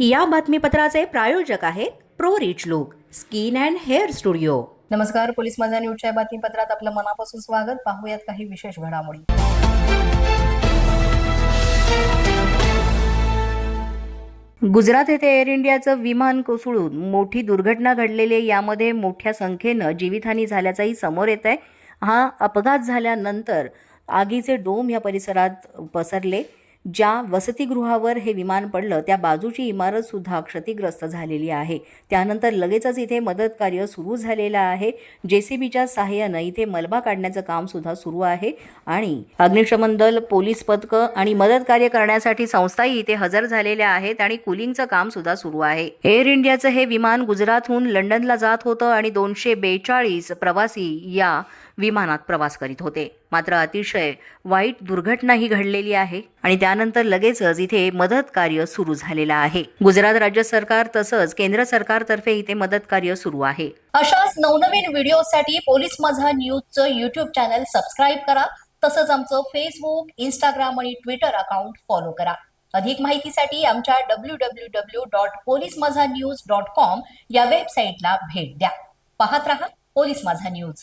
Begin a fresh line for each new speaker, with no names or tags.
या बातमीपत्राचे प्रायोजक आहेत pro rich look skin and hair studio.
नमस्कार पोलीस माझा न्यूजच्या बातमीपत्रात आपलं मनापासून स्वागत. पाहूयात काही विशेष घडामोडी.
गुजरात येथे एअर इंडियाचं विमान कोसळून मोठी दुर्घटना घडलेली यामध्ये मोठ्या संख्येनं जीवितहानी झाल्याचंही समोर येत आहे हा अपघात झाल्यानंतर आगीचे डोम या परिसरात पसरले. ज्या वसतिगृहावर हे विमान पडलं त्या बाजूची इमारत सुद्धा क्षतिग्रस्त झालेली आहे. त्यानंतर लगेचच इथे मदत कार्य सुरू झालेलं आहे. जेसीबीच्या सहाय्यानं इथे मलबा काढण्याचं काम सुद्धा सुरू आहे आणि अग्निशमन दल पोलीस पथकं आणि मदत कार्य करण्यासाठी संस्थाही इथे हजर झालेल्या आहेत आणि कुलिंगचं काम सुद्धा सुरू आहे. एअर इंडियाचं हे विमान गुजरातहून लंडनला जात होतं आणि दोनशे बेचाळीस प्रवासी या विमानात प्रवास करीत होते. मात्र अतिशय वाईट दुर्घटना ही घडलेली आहे आणि त्यानंतर लगेचच इथे मदत कार्य सुरू झालेलं आहे. गुजरात राज्य सरकार तसंच केंद्र सरकारतर्फे इथे मदत कार्य सुरू आहे.
अशाच नवनवीन व्हिडिओसाठी पोलीस माझा न्यूजचं युट्यूब चॅनल सबस्क्राईब करा. तसंच आमचं फेसबुक इंस्टाग्राम आणि ट्विटर अकाउंट फॉलो करा. अधिक माहितीसाठी आमच्या W W W dot police Majha news dot com या वेबसाईटला भेट द्या. पाहत रहा पोलीस माझा न्यूज.